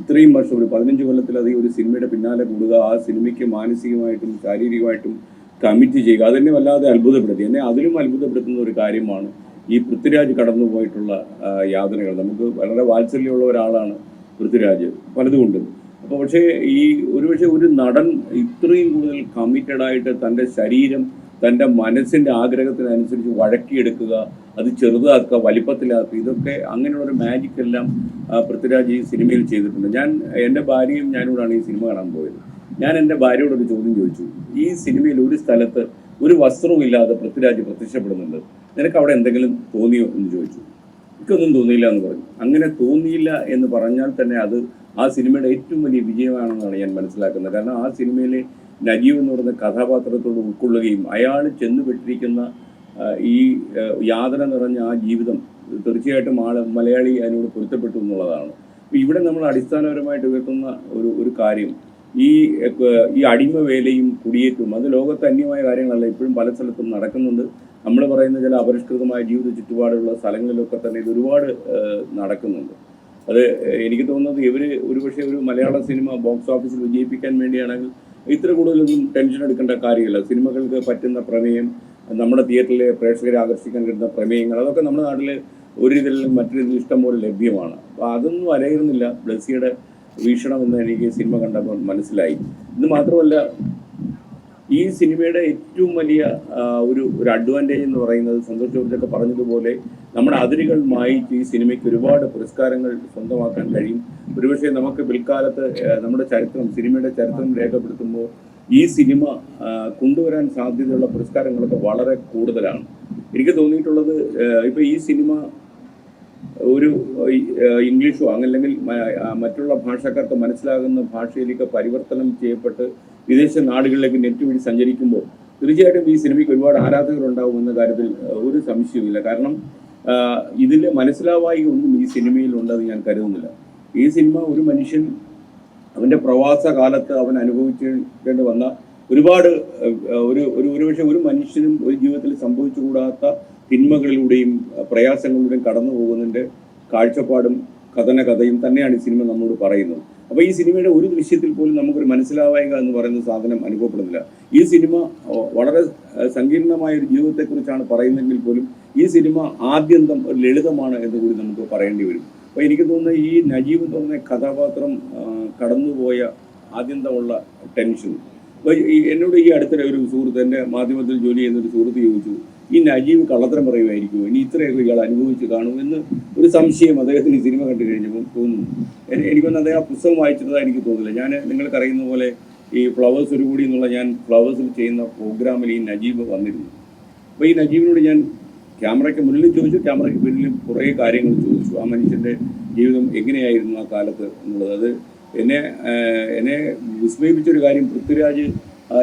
ഇത്രയും വർഷം ഒരു പതിനഞ്ച് കൊല്ലത്തിലധികം ഒരു സിനിമയുടെ പിന്നാലെ കൂടുക ആ സിനിമയ്ക്ക് മാനസികമായിട്ടും ശാരീരികമായിട്ടും കമ്മിറ്റ് ചെയ്യുക അതെന്നെ വല്ലാതെ അത്ഭുതപ്പെടുത്തി. എന്നെ അതിലും അത്ഭുതപ്പെടുത്തുന്ന ഒരു കാര്യമാണ് ഈ പൃഥ്വിരാജ് കടന്നു പോയിട്ടുള്ള യാതനകൾ. നമുക്ക് വളരെ വാത്സല്യമുള്ള ഒരാളാണ് പൃഥ്വിരാജ്. പലതുകൊണ്ടും അപ്പോൾ പക്ഷേ ഈ ഒരുപക്ഷെ ഒരു നടൻ ഇത്രയും കൂടുതൽ കമ്മിറ്റഡ് ആയിട്ട് തന്റെ ശരീരം തന്റെ മനസ്സിന്റെ ആഗ്രഹത്തിനനുസരിച്ച് വഴക്കിയെടുക്കുക അത് ചെറുതാക്കുക വലിപ്പത്തിലാക്കുക ഇതൊക്കെ അങ്ങനെയുള്ള ഒരു മാജിക് എല്ലാം പൃഥ്വിരാജ് ഈ സിനിമയിൽ ചെയ്തിട്ടുണ്ട്. ഞാൻ എന്റെ ഭാര്യയും ഞാനോടാണ് ഈ സിനിമ കാണാൻ പോയത്. ഞാൻ എന്റെ ഭാര്യയോട് ഒരു ചോദ്യം ചോദിച്ചു. ഈ സിനിമയിൽ ഒരു സ്ഥലത്ത് ഒരു വസ്ത്രവും ഇല്ലാതെ പൃഥ്വിരാജ് പ്രത്യക്ഷപ്പെടുന്നുണ്ട്. നിനക്ക് അവിടെ എന്തെങ്കിലും തോന്നിയോ എന്ന് ചോദിച്ചു. എനിക്കൊന്നും തോന്നിയില്ല എന്ന് പറഞ്ഞു. അങ്ങനെ തോന്നിയില്ല എന്ന് പറഞ്ഞാൽ തന്നെ അത് ആ സിനിമയുടെ ഏറ്റവും വലിയ വിജയമാണെന്നാണ് ഞാൻ മനസ്സിലാക്കുന്നത്. കാരണം ആ സിനിമയിലെ നജീവ് എന്ന് പറയുന്ന കഥാപാത്രത്തോട് ഉൾക്കൊള്ളുകയും അയാൾ ചെന്നുപെട്ടിരിക്കുന്ന ഈ യാതന നിറഞ്ഞ ആ ജീവിതം തീർച്ചയായിട്ടും ആൾ മലയാളി അതിനോട് പൊരുത്തപ്പെട്ടു എന്നുള്ളതാണ്. ഇവിടെ നമ്മൾ അടിസ്ഥാനപരമായിട്ട് ഉയർത്തുന്ന ഒരു ഒരു കാര്യം ഈ ഈ അടിമ വേലയും കുടിയേറ്റവും അത് ലോകത്ത് അന്യമായ കാര്യങ്ങളല്ല ഇപ്പോഴും പല സ്ഥലത്തും നടക്കുന്നുണ്ട്. നമ്മൾ പറയുന്ന ചില അപരിഷ്കൃതമായ ജീവിത ചുറ്റുപാടുള്ള സ്ഥലങ്ങളിലൊക്കെ തന്നെ ഇത് ഒരുപാട് നടക്കുന്നുണ്ട്. അത് എനിക്ക് തോന്നുന്നത് ഇവർ ഒരുപക്ഷെ ഒരു മലയാള സിനിമ ബോക്സ് ഓഫീസിൽ വിജയിപ്പിക്കാൻ വേണ്ടിയാണെങ്കിൽ ഇത്ര കൂടുതലൊന്നും ടെൻഷൻ എടുക്കേണ്ട കാര്യമില്ല. സിനിമകൾക്ക് പറ്റുന്ന പ്രമേയം നമ്മുടെ തിയേറ്ററിലെ പ്രേക്ഷകരെ ആകർഷിക്കാൻ കിട്ടുന്ന പ്രമേയങ്ങൾ അതൊക്കെ നമ്മുടെ നാട്ടിൽ ഒരു രീതിയിലും മറ്റൊരു രീതിയിൽ ഇഷ്ടംപോലെ ലഭ്യമാണ്. അപ്പോൾ അതൊന്നും അലയിരുന്നില്ല ബ്ലസ്സിയുടെ വീക്ഷണം എന്ന് എനിക്ക് സിനിമ കണ്ടപ്പോൾ മനസ്സിലായി. ഇത് മാത്രമല്ല ഈ സിനിമയുടെ ഏറ്റവും വലിയ ഒരു ഒരു അഡ്വാന്റേജ് എന്ന് പറയുന്നത് സന്തോഷ് ജോർജൊക്കെ പറഞ്ഞതുപോലെ നമ്മുടെ അതിരുകൾ മായിച്ച് ഈ സിനിമയ്ക്ക് ഒരുപാട് പുരസ്കാരങ്ങൾ സ്വന്തമാക്കാൻ കഴിയും. ഒരുപക്ഷെ നമുക്ക് പിൽക്കാലത്ത് നമ്മുടെ ചരിത്രം സിനിമയുടെ ചരിത്രം രേഖപ്പെടുത്തുമ്പോൾ ഈ സിനിമ കൊണ്ടുവരാൻ സാധ്യതയുള്ള പുരസ്കാരങ്ങളൊക്കെ വളരെ കൂടുതലാണ്. എനിക്ക് തോന്നിയിട്ടുള്ളത് ഇപ്പോൾ ഇപ്പൊ ഈ സിനിമ ഒരു ഇംഗ്ലീഷോ അങ്ങല്ലെങ്കിൽ മറ്റുള്ള ഭാഷക്കാർക്ക് മനസ്സിലാകുന്ന ഭാഷയിലേക്ക് പരിവർത്തനം ചെയ്യപ്പെട്ട് വിദേശ നാടുകളിലേക്ക് നെറ്റ് വഴി സഞ്ചരിക്കുമ്പോൾ തീർച്ചയായിട്ടും ഈ സിനിമയ്ക്ക് ഒരുപാട് ആരാധകർ എന്ന കാര്യത്തിൽ ഒരു സംശയവുമില്ല. കാരണം ഇതിൽ മനസ്സിലാവായി ഒന്നും ഈ സിനിമയിൽ ഉണ്ടെന്ന് ഞാൻ കരുതുന്നില്ല. ഈ സിനിമ ഒരു മനുഷ്യൻ അവന്റെ പ്രവാസ കാലത്ത് അവൻ അനുഭവിച്ചേണ്ടി വന്ന ഒരുപാട് ഒരു ഒരു ഒരുപക്ഷെ ഒരു മനുഷ്യനും ഒരു ജീവിതത്തിൽ സംഭവിച്ചുകൂടാത്ത തിന്മകളിലൂടെയും പ്രയാസങ്ങളിലൂടെയും കടന്നു പോകുന്നതിന്റെ കാഴ്ചപ്പാടും കഥന കഥയും തന്നെയാണ് ഈ സിനിമ നമ്മോട് പറയുന്നത്. അപ്പോൾ ഈ സിനിമയുടെ ഒരു ദൃശ്യത്തിൽ പോലും നമുക്കൊരു മനസ്സിലാവായിക എന്ന് പറയുന്ന സാധനം അനുഭവപ്പെടുന്നില്ല. ഈ സിനിമ വളരെ സങ്കീർണമായ ഒരു ജീവിതത്തെക്കുറിച്ചാണ് പറയുന്നതെങ്കിൽ പോലും ഈ സിനിമ ആദ്യന്തം ഒരു ലളിതമാണ് എന്ന് കൂടി നമുക്ക് പറയേണ്ടി വരും. അപ്പോൾ എനിക്ക് തോന്നുന്നത് ഈ നജീബ് പറയുന്ന കഥാപാത്രം കടന്നുപോയ ആദ്യന്തമുള്ള ടെൻഷൻ. അപ്പോൾ എന്നോട് ഈ അടുത്തിടെ ഒരു സുഹൃത്ത് എന്റെ മാധ്യമത്തിൽ ജോലി ചെയ്യുന്ന ഒരു സുഹൃത്ത് ചോദിച്ചു ഈ നജീബ് കള്ളത്തരം പറയുമായിരിക്കുമോ ഇനി ഇത്രയൊക്കെ ഇയാൾ അനുഭവിച്ച് കാണും എന്ന് ഒരു സംശയം അദ്ദേഹത്തിന് ഈ സിനിമ കണ്ടു കഴിഞ്ഞപ്പോൾ തോന്നുന്നു. എനി- എനിക്കൊന്ന് അദ്ദേഹം ആ പുസ്തകം വായിച്ചിട്ടതാണ് എനിക്ക് തോന്നുന്നില്ല ഞാൻ നിങ്ങൾക്ക് അറിയുന്ന പോലെ ഈ ഫ്ലവേഴ്സ് ഒരു കൂടി എന്നുള്ള ഞാൻ ഫ്ലവേഴ്സിൽ ചെയ്യുന്ന പ്രോഗ്രാമിൽ ഈ നജീബ് വന്നിരുന്നു. അപ്പോൾ ഈ നജീബിനോട് ഞാൻ ക്യാമറയ്ക്ക് മുന്നിൽ ചോദിച്ചു. ക്യാമറയ്ക്ക് പിന്നിലും കുറേ കാര്യങ്ങൾ ചോദിച്ചു. ആ മനുഷ്യന്റെ ജീവിതം എങ്ങനെയായിരുന്നു ആ കാലത്ത് എന്നുള്ളത്. അത് എന്നെ എന്നെ വിസ്മയിപ്പിച്ചൊരു കാര്യം പൃഥ്വിരാജ്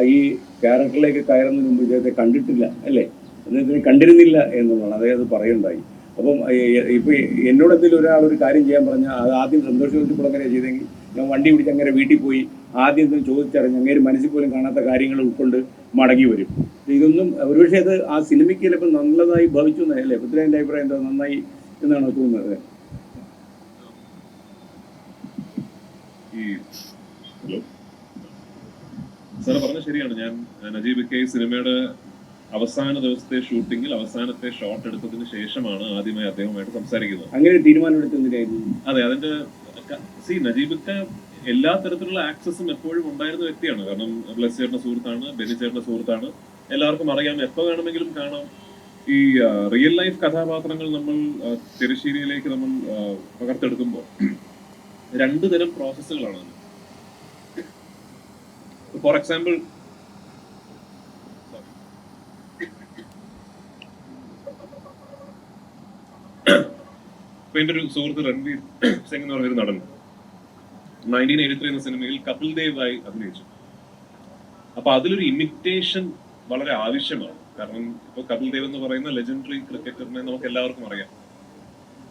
ഈ ക്യാരക്ടറിലേക്ക് കയറുന്നതിന് മുമ്പ് ഇദ്ദേഹത്തെ കണ്ടിട്ടില്ല അല്ലേ? അദ്ദേഹത്തിന് കണ്ടിരുന്നില്ല എന്നുള്ളതാണ്. അദ്ദേഹം അത് പറയുണ്ടായി. അപ്പം ഇപ്പം എന്നോട് എന്തെങ്കിലും ഒരാൾ ഒരു കാര്യം ചെയ്യാൻ പറഞ്ഞാൽ അത് ആദ്യം സന്തോഷിച്ചപ്പോൾ അങ്ങനെ ചെയ്തെങ്കിൽ ഞാൻ വണ്ടി പിടിച്ച് അങ്ങനെ വീട്ടിൽ പോയി ആദ്യം എന്തെങ്കിലും ചോദിച്ചറിഞ്ഞ് അങ്ങേര് മനസ്സിൽ പോലും കാണാത്ത കാര്യങ്ങൾ ഉൾക്കൊണ്ട് മടങ്ങി വരും. ഇതൊന്നും ഒരുപക്ഷെ അത് ആ സിനിമയ്ക്ക് ചിലപ്പോൾ നല്ലതായി ഭവിച്ചു എന്നല്ലേ പൃഥ്വിരാജിന്റെ അഭിപ്രായം എന്താ? നന്നായി എന്നാണ് തോന്നുന്നത്? സാറ് പറഞ്ഞ ശരിയാണ്. ഞാൻ നജീബ് കെ സിനിമയുടെ അവസാന ദിവസത്തെ ഷൂട്ടിങ്ങിൽ അവസാനത്തെ ഷോട്ട് എടുത്തതിന് ശേഷമാണ് ആദ്യമായി അദ്ദേഹവുമായിട്ട് സംസാരിക്കുന്നത്. അങ്ങനെ ഒരു തീരുമാനം എടുത്തെന്തിനായിരുന്നു അതെ അതിന്റെ സി നജീബിക്ക് എല്ലാ തരത്തിലുള്ള ആക്സസും എപ്പോഴും ഉണ്ടായിരുന്ന വ്യക്തിയാണ്. കാരണം ബ്ലസ് ചേട്ടന്റെ സുഹൃത്താണ് ബെനി ചേട്ടന്റെ സുഹൃത്താണ്. എല്ലാവർക്കും അറിയാം എപ്പോ വേണമെങ്കിലും കാണാം. ഈ റിയൽ ലൈഫ് കഥാപാത്രങ്ങൾ നമ്മൾ തിരശ്ശീലയിലേക്ക് നമ്മൾ പകർത്തെടുക്കുമ്പോൾ രണ്ട് തരം പ്രോസസ്സുകളാണ് ഫോർ എക്സാമ്പിൾ ഇപ്പൊ എന്റെ ഒരു സുഹൃത്ത് രൺവീർ സിംഗ് എന്ന് പറഞ്ഞൊരു നടൻ. നയന്റീൻ എയ്റ്റി ത്രീ എന്ന സിനിമയിൽ കപിൽ ദേവ് ആയി അഭിനയിച്ചു. അപ്പൊ അതിലൊരു ഇമിറ്റേഷൻ വളരെ ആവശ്യമാണ്. കാരണം ഇപ്പൊ കപിൽ ദേവ് എന്ന് പറയുന്ന ലെജൻഡറി ക്രിക്കറ്ററിനെ നമുക്ക് എല്ലാവർക്കും അറിയാം.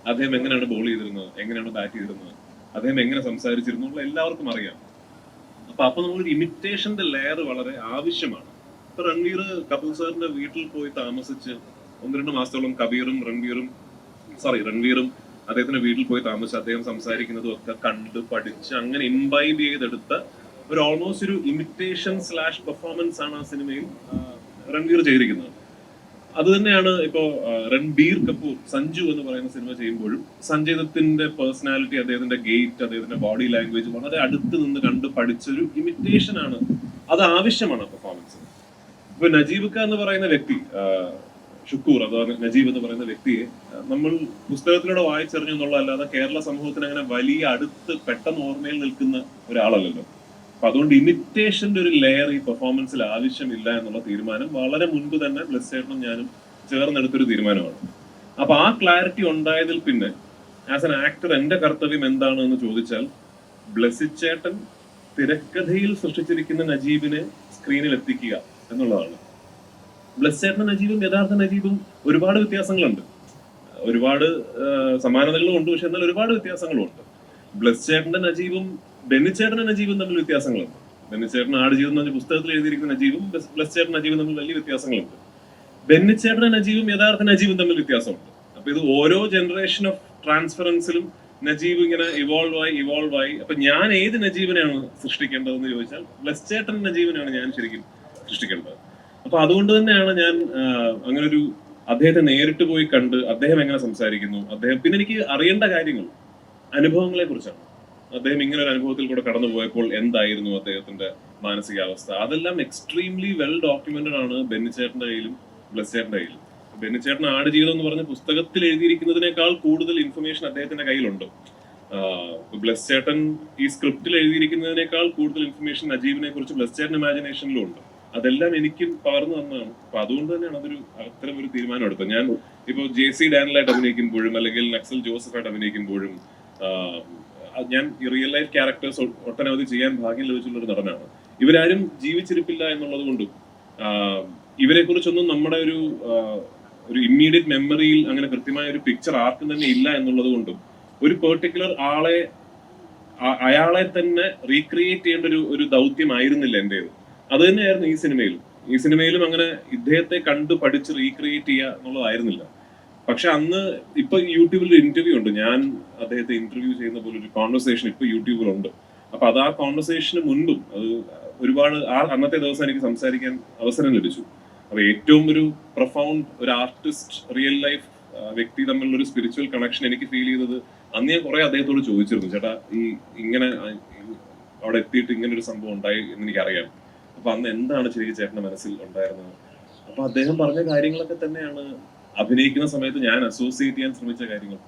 അദ്ദേഹം എങ്ങനെയാണ് ബോൾ ചെയ്തിരുന്നത് എങ്ങനെയാണ് ബാറ്റ് ചെയ്തിരുന്നത് അദ്ദേഹം എങ്ങനെ സംസാരിച്ചിരുന്നു എല്ലാവർക്കും അറിയാം. അപ്പൊ അപ്പൊ നമ്മളൊരു ഇമിറ്റേഷന്റെ ലെയർ വളരെ ആവശ്യമാണ്. ഇപ്പൊ രൺവീർ കപിൽ സാറിന്റെ വീട്ടിൽ പോയി താമസിച്ച് ഒന്ന് രണ്ട് മാസത്തോളം കബീറും രൺവീറും സോറി രൺവീറും അദ്ദേഹത്തിന്റെ വീട്ടിൽ പോയി താമസിച്ച് അദ്ദേഹം സംസാരിക്കുന്നതും ഒക്കെ കണ്ട് പഠിച്ച് അങ്ങനെ ഇംബൈബ് ചെയ്തെടുത്ത ഒരു ഓൾമോസ്റ്റ് ഒരു ഇമിറ്റേഷൻ സ്ലാഷ് പെർഫോമൻസ് ആണ് ആ സിനിമയിൽ രൺവീർ ചെയ്തിരിക്കുന്നത്. അത് തന്നെയാണ് ഇപ്പോ രൺബീർ കപൂർ സഞ്ജു എന്ന് പറയുന്ന സിനിമ ചെയ്യുമ്പോഴും സഞ്ജയ് ദത്തിന്റെ പേഴ്സണാലിറ്റി അദ്ദേഹത്തിന്റെ ഗെയ്റ്റ് അദ്ദേഹത്തിന്റെ ബോഡി ലാംഗ്വേജ് വളരെ അടുത്ത് നിന്ന് കണ്ട് പഠിച്ചൊരു ഇമിറ്റേഷൻ ആണ്. അത് ആവശ്യമാണ് പെർഫോമൻസ് ഇപ്പൊ നജീബ് ഖാൻ എന്ന് പറയുന്ന വ്യക്തി ഷുക്കൂർ അഥവാ നജീബ് എന്ന് പറയുന്ന വ്യക്തിയെ നമ്മൾ പുസ്തകത്തിലൂടെ വായിച്ചറിഞ്ഞു എന്നുള്ളതല്ലാതെ കേരള സമൂഹത്തിന് അങ്ങനെ വലിയ അടുത്ത് പെട്ടെന്ന് ഓർമ്മയിൽ നിൽക്കുന്ന ഒരാളല്ലല്ലോ. അപ്പൊ അതുകൊണ്ട് ഇമിറ്റേഷന്റെ ഒരു ലെയർ ഈ പെർഫോമൻസിൽ ആവശ്യമില്ല എന്നുള്ള തീരുമാനം വളരെ മുൻപ് തന്നെ ബ്ലസ് ചേട്ടനും ഞാനും ചേർന്നെടുത്തൊരു തീരുമാനമാണ്. അപ്പൊ ആ ക്ലാരിറ്റി ഉണ്ടായതിൽ പിന്നെ ആസ് എൻ ആക്ടർ എന്റെ കർത്തവ്യം എന്താണ് എന്ന് ചോദിച്ചാൽ ബ്ലസിച്ചേട്ടൻ ചേട്ടൻ തിരക്കഥയിൽ സൃഷ്ടിച്ചിരിക്കുന്ന നജീബിനെ സ്ക്രീനിൽ എത്തിക്കുക എന്നുള്ളതാണ്. ബ്ലസ് ചേട്ടനും നജീബും യഥാർത്ഥ നജീബും ഒരുപാട് വ്യത്യാസങ്ങളുണ്ട്. ഒരുപാട് സമാനതകളും ഉണ്ട്. പക്ഷെ എന്നാൽ ഒരുപാട് വ്യത്യാസങ്ങളും ഉണ്ട്. ബ്ലസ് ചേട്ടന്റെ നജീബും ബെന്നിച്ചേട്ടന്റെ നജീബും തമ്മിൽ വ്യത്യാസങ്ങളുണ്ട്. ബെന്നിച്ചേട്ടൻ ആടുജീവിതം എന്ന് പുസ്തകത്തിൽ എഴുതിയിരിക്കുന്ന നജീബും ബ്ലസ് ബ്ലസ് ചേട്ടൻ നജീബും തമ്മിൽ വലിയ വ്യത്യാസങ്ങളുണ്ട്. ബെന്നിച്ചേട്ടന്റെ നജീബും യഥാർത്ഥ നജീബും തമ്മിൽ വ്യത്യാസമുണ്ട്. അപ്പൊ ഇത് ഓരോ ജനറേഷൻ ഓഫ് ട്രാൻസ്ഫറൻസിലും നജീബ് ഇങ്ങനെ ഇവോൾവ് ആയി ഇവോൾവ് ആയി. അപ്പൊ ഞാൻ ഏത് നജീബിനെയാണ് സൃഷ്ടിക്കേണ്ടതെന്ന് ചോദിച്ചാൽ ബ്ലസ് ചേട്ടൻ നജീബിനെയാണ് ഞാൻ ശരിക്കും സൃഷ്ടിക്കേണ്ടത്. അപ്പൊ അതുകൊണ്ട് തന്നെയാണ് ഞാൻ അങ്ങനെ ഒരു അദ്ദേഹത്തെ നേരിട്ട് പോയി കണ്ട് അദ്ദേഹം എങ്ങനെ സംസാരിക്കുന്നു അദ്ദേഹം പിന്നെ എനിക്ക് അറിയേണ്ട കാര്യങ്ങൾ അനുഭവങ്ങളെ കുറിച്ചാണ്. അദ്ദേഹം ഇങ്ങനെ ഒരു അനുഭവത്തിൽ കൂടെ കടന്നു പോയപ്പോൾ എന്തായിരുന്നു അദ്ദേഹത്തിന്റെ മാനസികാവസ്ഥ? അതെല്ലാം എക്സ്ട്രീംലി വെൽ ഡോക്യുമെന്റഡ് ആണ് ബെന്നിച്ചേട്ടന്റെ കയ്യിലും ബ്ലസ് ചേട്ടന്റെ കയ്യിലും. ബെന്നിച്ചേട്ടൻ ആട് ജീവിതം എന്ന് പറഞ്ഞ പുസ്തകത്തിൽ എഴുതിയിരിക്കുന്നതിനേക്കാൾ കൂടുതൽ ഇൻഫർമേഷൻ അദ്ദേഹത്തിന്റെ കയ്യിലുണ്ട്. ബ്ലസ് ചേട്ടൻ ഈ സ്ക്രിപ്റ്റിൽ എഴുതിയിരിക്കുന്നതിനേക്കാൾ കൂടുതൽ ഇൻഫർമേഷൻ നജീബിനെ കുറിച്ച് ബ്ലസ് ചേട്ടൻ ഇമാജിനേഷനിലും ഉണ്ട്. അതെല്ലാം എനിക്കും പകർന്നു തന്നതാണ്. അപ്പൊ അതുകൊണ്ട് തന്നെയാണ് അതൊരു അത്തരം ഒരു തീരുമാനം എടുത്തത്. ഞാൻ ഇപ്പോ ജെ സി ഡാനിലായിട്ട് അഭിനയിക്കുമ്പോഴും അല്ലെങ്കിൽ നക്സൽ ജോസഫായിട്ട് അഭിനയിക്കുമ്പോഴും ഞാൻ റിയൽ ലൈഫ് ക്യാരക്ടേഴ്സ് ഒട്ടനവധി ചെയ്യാൻ ഭാഗ്യം ലഭിച്ചുള്ള ഒരു നടനാണ്. ഇവരാരും ജീവിച്ചിരിപ്പില്ല എന്നുള്ളത് കൊണ്ടും ഇവരെ കുറിച്ചൊന്നും നമ്മുടെ ഒരു ഒരു ഇമ്മീഡിയറ്റ് മെമ്മറിയിൽ അങ്ങനെ കൃത്യമായ ഒരു പിക്ചർ ആർക്കും തന്നെ ഇല്ല എന്നുള്ളത് കൊണ്ടും ഒരു പെർട്ടിക്കുലർ ആളെ അയാളെ തന്നെ റീക്രിയേറ്റ് ചെയ്യേണ്ട ഒരു ഒരു ദൗത്യമായിരുന്നില്ല എന്റേത്. അത് തന്നെയായിരുന്നു ഈ സിനിമയിലും. ഈ സിനിമയിലും അങ്ങനെ ഇദ്ദേഹത്തെ കണ്ടു പഠിച്ച് റീക്രിയേറ്റ് ചെയ്യുക എന്നുള്ളതായിരുന്നില്ല. പക്ഷെ അന്ന് ഇപ്പൊ യൂട്യൂബിൽ ഒരു ഇന്റർവ്യൂ ഉണ്ട്. ഞാൻ അദ്ദേഹത്തെ ഇന്റർവ്യൂ ചെയ്യുന്ന പോലെ ഒരു കോൺവെർസേഷൻ ഇപ്പൊ യൂട്യൂബിലുണ്ട്. അപ്പൊ അത് ആ കോൺവെർസേഷന് മുൻപും അത് ഒരുപാട് ആ അന്നത്തെ ദിവസം എനിക്ക് സംസാരിക്കാൻ അവസരം ലഭിച്ചു. അപ്പൊ ഏറ്റവും ഒരു പ്രൊഫൗണ്ട് ഒരു ആർട്ടിസ്റ്റ് റിയൽ ലൈഫ് വ്യക്തി തമ്മിലുള്ള ഒരു സ്പിരിച്വൽ കണക്ഷൻ എനിക്ക് ഫീൽ ചെയ്തത് അന്ന് ഞാൻ കുറെ അദ്ദേഹത്തോട് ചോദിച്ചിരുന്നു. ചേട്ടാ ഈ ഇങ്ങനെ അവിടെ എത്തിയിട്ട് ഇങ്ങനെ ഒരു സംഭവം ഉണ്ടായി എന്ന് എനിക്കറിയാം. അന്ന് എന്താണ് ശരിക്കും ചേട്ടന്റെ മനസ്സിൽ ഉണ്ടായിരുന്നത്? അപ്പൊ അദ്ദേഹം പറഞ്ഞ കാര്യങ്ങളൊക്കെ തന്നെയാണ് അഭിനയിക്കുന്ന സമയത്ത് ഞാൻ അസോസിയേറ്റ് ചെയ്യാൻ ശ്രമിച്ച കാര്യങ്ങൾ.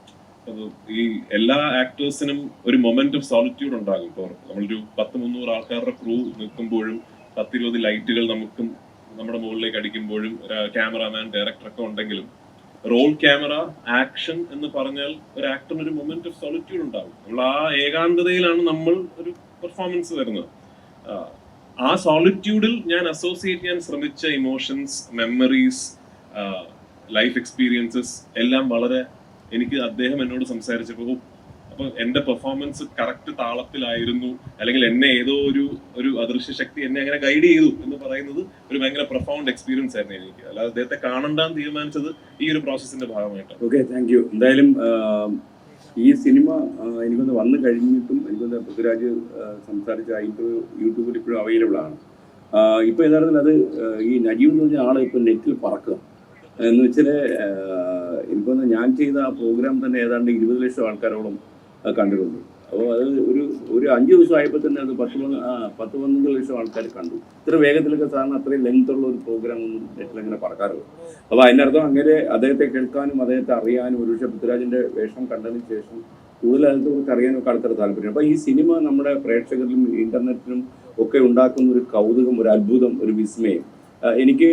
ഈ എല്ലാ ആക്ടേഴ്സിനും ഒരു മൊമെന്റ് ഓഫ് സോളിറ്റ്യൂഡ് ഉണ്ടാകും ഇപ്പോൾ. നമ്മളൊരു പത്ത് മുന്നൂറ് ആൾക്കാരുടെ ക്രൂ നിൽക്കുമ്പോഴും പത്തിരുപത് ലൈറ്റുകൾ നമുക്കും നമ്മുടെ മുകളിലേക്ക് അടിക്കുമ്പോഴും ക്യാമറാമാൻ ഡയറക്ടർ ഒക്കെ ഉണ്ടെങ്കിലും റോൾ ക്യാമറ ആക്ഷൻ എന്ന് പറഞ്ഞാൽ ഒരു ആക്ടറിന് ഒരു മൊമെന്റ് ഓഫ് സോളിറ്റ്യൂഡ് ഉണ്ടാകും. നമ്മൾ ആ ഏകാന്തതയിലാണ് നമ്മൾ ഒരു പെർഫോമൻസ് വരുന്നത്. ആ, സോളിറ്റ്യൂഡിൽ ഞാൻ അസോസിയേറ്റ് ചെയ്യാൻ ശ്രമിച്ച ഇമോഷൻസ് മെമ്മറീസ് ലൈഫ് എക്സ്പീരിയൻസസ് എല്ലാം വളരെ എനിക്ക് അദ്ദേഹം എന്നോട് സംസാരിച്ചപ്പോൾ അപ്പൊ എന്റെ പെർഫോമൻസ് കറക്റ്റ് താളത്തിലായിരുന്നു അല്ലെങ്കിൽ എന്നെ ഏതോ ഒരു ഒരു അദൃശ്യ ശക്തി എന്നെ അങ്ങനെ ഗൈഡ് ചെയ്തു എന്ന് പറയുന്നത് ഒരു ഭയങ്കര പ്രൊഫൗണ്ട് എക്സ്പീരിയൻസ് ആയിരുന്നു എനിക്ക്. അല്ലാതെ അദ്ദേഹത്തെ കാണണ്ടാന്ന് തീരുമാനിച്ചത് ഈ ഒരു പ്രോസസ്സിന്റെ ഭാഗമായിട്ടാണ്. ഓക്കെ താങ്ക് യു എന്തായാലും ഈ സിനിമ എനിക്കൊന്ന് വന്നു കഴിഞ്ഞിട്ടും എനിക്കൊന്ന് പൃഥ്വിരാജ് സംസാരിച്ച ഇന്റർവ്യൂ യൂട്യൂബിൽ ഇപ്പോഴും അവൈലബിൾ ആണ്. ഇപ്പോൾ ഇപ്പൊ യഥാർത്ഥത്തിൽ അത് ഈ നജീവ് എന്ന് പറഞ്ഞ ആളെ ഇപ്പൊ നെറ്റിൽ പറക്കുക. എന്ന് വെച്ചാൽ എനിക്കൊന്ന് ഞാൻ ചെയ്ത ആ പ്രോഗ്രാം തന്നെ ഏതാണ്ട് ഇരുപത് ലക്ഷം ആൾക്കാരോളം കണ്ടിട്ടുണ്ട്. അപ്പോൾ അത് ഒരു ഒരു അഞ്ച് ദിവസം ആയപ്പോൾ തന്നെ അത് പത്ത് പത്ത് പന്ത്രണ്ട് ലക്ഷം ആൾക്കാർ കണ്ടു. ഇത്ര വേഗത്തിലൊക്കെ സാറിന് അത്രയും ലെങ്ത് ഉള്ള ഒരു പ്രോഗ്രാം ഒന്നും നെറ്റിൽ അങ്ങനെ പറക്കാറുള്ളൂ അപ്പോൾ അതിന്റെ അർത്ഥം അങ്ങനെ അദ്ദേഹത്തെ കേൾക്കാനും അദ്ദേഹത്തെ അറിയാനും ഒരുപക്ഷെ പൃഥ്വിരാജിന്റെ വേഷം കണ്ടതിന് ശേഷം കൂടുതൽ അറിയാനും ഒക്കെ ആൾക്കാർ താല്പര്യം അപ്പോൾ ഈ സിനിമ നമ്മുടെ പ്രേക്ഷകരിലും ഇന്റർനെറ്റിലും ഒക്കെ ഉണ്ടാക്കുന്ന ഒരു കൗതുകം ഒരു അത്ഭുതം ഒരു വിസ്മയം. എനിക്ക്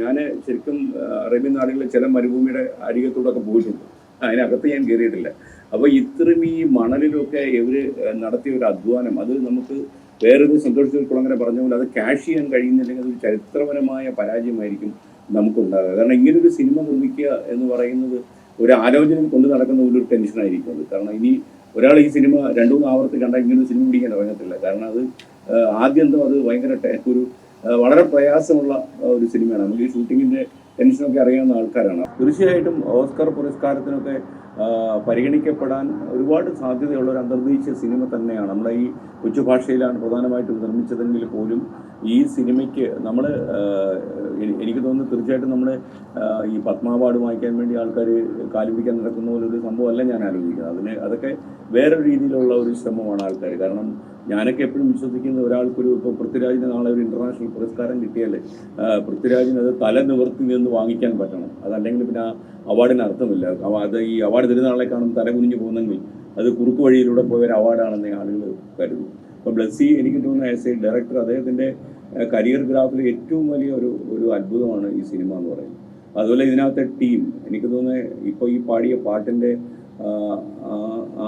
ഞാൻ ശരിക്കും അറേബ്യൻ നാടുകളിലെ ചില മരുഭൂമിയുടെ അരികത്തോടൊക്കെ പോയിട്ടുണ്ട്. അതിനകത്ത് ഞാൻ കയറിയിട്ടില്ല. അപ്പോൾ ഇത്രയും ഈ മണലിലൊക്കെ ഇവർ നടത്തിയ ഒരു അധ്വാനം അത് നമുക്ക് വേറൊരു സന്തോഷത്തിൽ കുളങ്ങനെ പറഞ്ഞ പോലെ അത് ക്യാഷ് ചെയ്യാൻ കഴിയുന്നില്ലെങ്കിൽ അതൊരു ചരിത്രപരമായ പരാജയമായിരിക്കും നമുക്കുണ്ടാകുക കാരണം ഇങ്ങനൊരു സിനിമ നിർമ്മിക്കുക എന്ന് പറയുന്നത് ഒരു ആലോചന കൊണ്ട് നടക്കുന്ന ഒരു ടെൻഷനായിരിക്കും അത്. കാരണം ഇനി ഒരാൾ ഈ സിനിമ രണ്ടു മൂന്ന് ആവർത്തി കണ്ടാൽ ഇങ്ങനൊരു സിനിമ പിടിക്കാൻ ഇറങ്ങത്തില്ല. കാരണം അത് ആദ്യം അത് ഭയങ്കര ഒരു വളരെ പ്രയാസമുള്ള ഒരു സിനിമയാണ്. നമുക്ക് ഈ ഷൂട്ടിങ്ങിന്റെ ടെൻഷനൊക്കെ അറിയാവുന്ന ആൾക്കാരാണ്. തീർച്ചയായിട്ടും ഓസ്കർ പുരസ്കാരത്തിനൊക്കെ പരിഗണിക്കപ്പെടാൻ ഒരുപാട് സാധ്യതയുള്ള ഒരു അന്തർദേശീയ സിനിമ തന്നെയാണ്. നമ്മുടെ ഈ കൊച്ചു ഭാഷയിലാണ് പ്രധാനമായിട്ടും നിർമ്മിച്ചതെങ്കിൽ പോലും ഈ സിനിമയ്ക്ക് നമ്മൾ എനിക്ക് തോന്നുന്നു തീർച്ചയായിട്ടും നമ്മൾ ഈ പത്മ അവാർഡ് വാങ്ങിക്കാൻ വേണ്ടി ആൾക്കാർ കാലുപിടിക്കാൻ നടക്കുന്ന പോലെ ഒരു സംഭവമല്ല ഞാൻ ആലോചിക്കുന്നത്. അതിന് അതൊക്കെ വേറൊരു രീതിയിലുള്ള ഒരു ശ്രമമാണ് ആൾക്കാർ കാരണം ഞാനൊക്കെ എപ്പോഴും വിശ്വസിക്കുന്ന ഒരാൾക്കൊരു ഇപ്പോൾ പൃഥ്വിരാജിന് നാളെ ഒരു ഇന്റർനാഷണൽ പുരസ്കാരം കിട്ടിയാലേ പൃഥ്വിരാജിന് അത് തല നിവർത്തി നിന്ന് വാങ്ങിക്കാൻ പറ്റണം. അതല്ലെങ്കിൽ പിന്നെ ആ അവാർഡിന് അർത്ഥമില്ല. അത് ഈ അവാർഡ് തരുന്ന ആളെ കാണും തല കുനിഞ്ഞു പോകുന്നെങ്കിൽ അത് കുറുക്ക് വഴിയിലൂടെ പോയ ഒരു അവാർഡാണെന്ന് ആളുകൾ കരുതും. അപ്പോൾ ബ്ലസ്സി എനിക്ക് തോന്നുന്നു ആസ് എ ഡയറക്ടർ അദ്ദേഹത്തിന്റെ കരിയർ ഗ്രാഫിൽ ഏറ്റവും വലിയ ഒരു ഒരു അത്ഭുതമാണ് ഈ സിനിമ എന്ന് പറയുന്നത്. അതുപോലെ ഇതിനകത്തെ ടീം എനിക്ക് തോന്നുന്നത് ഇപ്പോൾ ഈ പാടിയ പാട്ടിന്റെ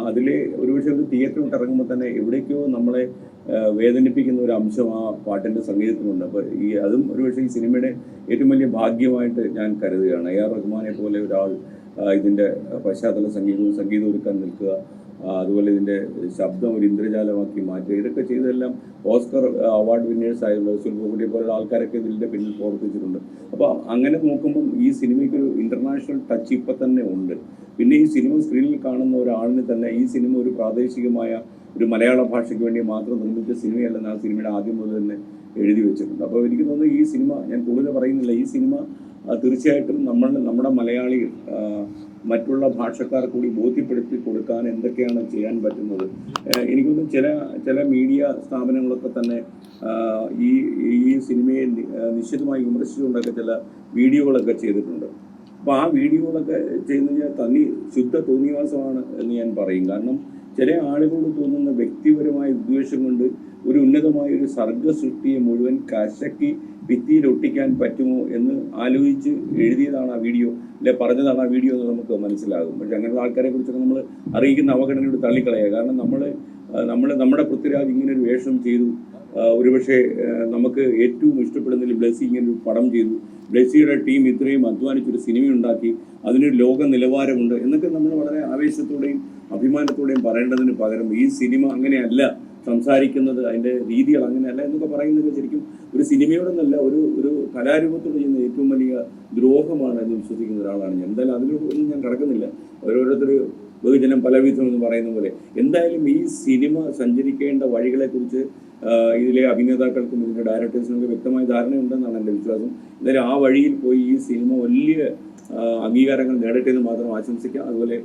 അതിൽ ഒരുപക്ഷെ ഒരു തിയേറ്റർ വിട്ട് ഇറങ്ങുമ്പോൾ തന്നെ എവിടേക്കോ നമ്മളെ വേദനിപ്പിക്കുന്ന ഒരു അംശം ആ പാട്ടിന്റെ സംഗീതത്തിനുണ്ട്. അപ്പോൾ ഈ അതും ഒരുപക്ഷെ ഈ സിനിമയുടെ ഏറ്റവും വലിയ ഭാഗ്യമായിട്ട് ഞാൻ കരുതുകയാണ്. എ ആർ റഹ്മാനെ പോലെ ഒരാൾ ഇതിന്റെ പശ്ചാത്തല സംഗീതവും സംഗീതം ഒരുക്കാൻ നിൽക്കുക അതുപോലെ ഇതിന്റെ ശബ്ദം ഒരു ഇന്ദ്രജാലമാക്കി മാറ്റുക ഇതൊക്കെ ചെയ്തെല്ലാം ഓസ്കർ അവാർഡ് വിന്നേഴ്സ് ആയിരുന്നു സുൽഭകുടിയെ പോലുള്ള ആൾക്കാരൊക്കെ ഇതിന്റെ പിന്നിൽ പ്രവർത്തിച്ചിട്ടുണ്ട്. അപ്പോൾ അങ്ങനെ നോക്കുമ്പം ഈ സിനിമയ്ക്ക് ഒരു ഇന്റർനാഷണൽ ടച്ച് ഇപ്പം തന്നെ ഉണ്ട്. പിന്നെ ഈ സിനിമ സ്ക്രീനിൽ കാണുന്ന ഒരാളിന് തന്നെ ഈ സിനിമ ഒരു പ്രാദേശികമായ ഒരു മലയാള ഭാഷയ്ക്ക് വേണ്ടി മാത്രം നിർമ്മിച്ച സിനിമയല്ലെന്ന് ആ സിനിമയുടെ ആദ്യം മുതൽ തന്നെ എഴുതി വെച്ചിട്ടുണ്ട്. അപ്പോൾ എനിക്ക് തോന്നുന്നു ഈ സിനിമ ഞാൻ കൂടുതൽ പറയുന്നില്ല ഈ സിനിമ തീർച്ചയായിട്ടും നമ്മൾ നമ്മുടെ മലയാളികൾ ആ, മറ്റുള്ള ഭാഷക്കാർ കൂടി ബോധ്യപ്പെടുത്തി കൊടുക്കാൻ എന്തൊക്കെയാണ് ചെയ്യാൻ പറ്റുന്നത്? എനിക്കൊന്ന് ചില ചില മീഡിയ സ്ഥാപനങ്ങളൊക്കെ തന്നെ ഈ ഈ സിനിമയെ നിശ്ചിതമായി വിമർശിച്ചുകൊണ്ടൊക്കെ ചില വീഡിയോകളൊക്കെ ചെയ്തിട്ടുണ്ട്. അപ്പോൾ ആ വീഡിയോകളൊക്കെ ചെയ്യുന്ന തന്നി ശുദ്ധ തോന്നിവാസമാണ് എന്ന് ഞാൻ പറയും. കാരണം ചില ആളുകളോട് തോന്നുന്ന വ്യക്തിപരമായ ഉദ്ദേശം കൊണ്ട് ഒരു ഉന്നതമായ ഒരു സർഗ സൃഷ്ടിയെ മുഴുവൻ കശക്കി ഭിത്തിയിൽ ഒട്ടിക്കാൻ പറ്റുമോ എന്ന് ആലോചിച്ച് എഴുതിയതാണ് ആ വീഡിയോ അല്ലെ പറഞ്ഞതാണ് ആ വീഡിയോ എന്ന് നമുക്ക് മനസ്സിലാകും. പക്ഷെ അങ്ങനെയുള്ള ആൾക്കാരെ കുറിച്ചൊക്കെ നമ്മൾ അറിയിക്കുന്ന അവഗണനയോട് തള്ളിക്കളയുക. കാരണം നമ്മൾ നമ്മൾ നമ്മുടെ പൃഥ്വിരാജ് ഇങ്ങനെ ഒരു വേഷം ചെയ്തു. ഒരുപക്ഷെ നമുക്ക് ഏറ്റവും ഇഷ്ടപ്പെടുന്നതിൽ ബ്ലെസ്സി ഇങ്ങനെ ഒരു പടം ചെയ്തു. ബ്ലെസ്സിയുടെ ടീം ഇത്രയും അധ്വാനിച്ചൊരു സിനിമ ഉണ്ടാക്കി. അതിനൊരു ലോക നിലവാരമുണ്ട് എന്നൊക്കെ നമ്മൾ വളരെ ആവേശത്തോടെയും അഭിമാനത്തോടെയും പറയേണ്ടതിന് പകരം ഈ സിനിമ അങ്ങനെയല്ല. സംസാരിക്കുന്നത് അതിന്റെ രീതികൾ അങ്ങനെയല്ല എന്നൊക്കെ പറയുന്നത് ശരിക്കും ഒരു സിനിമയോടൊന്നല്ല ഒരു ഒരു കലാരൂപത്തോട് ചെയ്യുന്ന ഏറ്റവും വലിയ ദ്രോഹമാണ് എന്ന് വിശ്വസിക്കുന്ന ഒരാളാണ് ഞാൻ. എന്തായാലും അതിലൊന്നും ഞാൻ കടക്കുന്നില്ല. ഓരോരുത്തർ ബഹുജനം പലവിധം എന്ന് പറയുന്ന പോലെ. എന്തായാലും ഈ സിനിമ സഞ്ചരിക്കേണ്ട വഴികളെക്കുറിച്ച് കുറിച്ച് ഇതിലെ അഭിനേതാക്കൾക്കും ഇതിന്റെ ഡയറക്ടേഴ്സിനും ഒക്കെ വ്യക്തമായ ധാരണയുണ്ടെന്നാണ് എന്റെ വിശ്വാസം. എന്തായാലും ആ വഴിയിൽ പോയി ഈ സിനിമ വലിയ അംഗീകാരങ്ങൾ നേടട്ടെ എന്ന് മാത്രം ആശംസിക്കാം. അതുപോലെ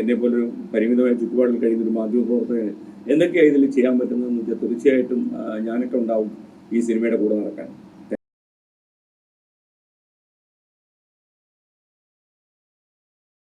എന്നെ പോലൊരു പരിമിതമായ ചുറ്റുപാടിൽ കഴിയുന്ന ഒരു മാധ്യമ പ്രവർത്തകന് എന്തൊക്കെയാണ് ഇതിൽ ചെയ്യാൻ പറ്റുന്നതെന്ന് വെച്ചാൽ തീർച്ചയായിട്ടും ഞാനൊക്കെ ഉണ്ടാവും ഈ സിനിമയുടെ കൂടെ നടക്കാൻ.